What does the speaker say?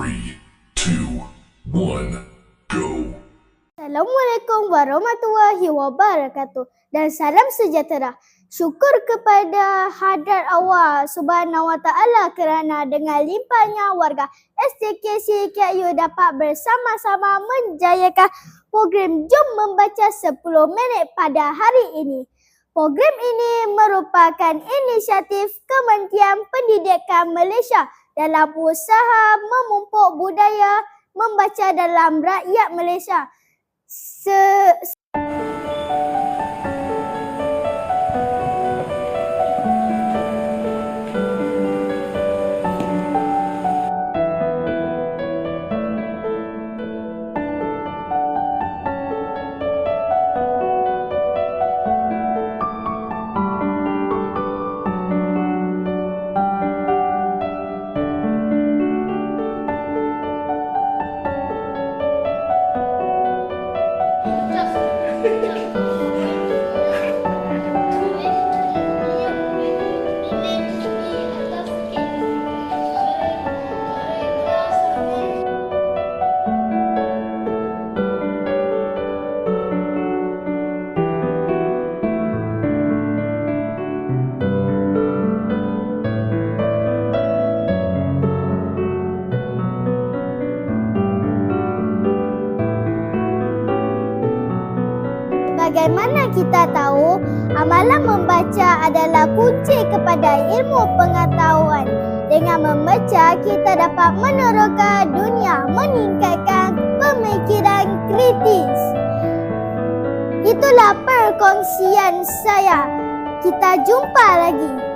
Three, two, one, go. Assalamualaikum warahmatullahi wabarakatuh dan salam sejahtera. Syukur kepada hadrat Allah subhanahu wa ta'ala kerana dengan limpahnya warga STKC KU dapat bersama-sama menjayakan program Jom Membaca 10 Minit pada hari ini. Program ini merupakan inisiatif Kementerian Pendidikan Malaysia dalam usaha memupuk budaya membaca dalam rakyat Malaysia. Se Bagaimana kita tahu amalan membaca adalah kunci kepada ilmu pengetahuan. Dengan membaca, kita dapat meneroka dunia, meningkatkan pemikiran kritis. Itulah perkongsian saya. Kita jumpa lagi.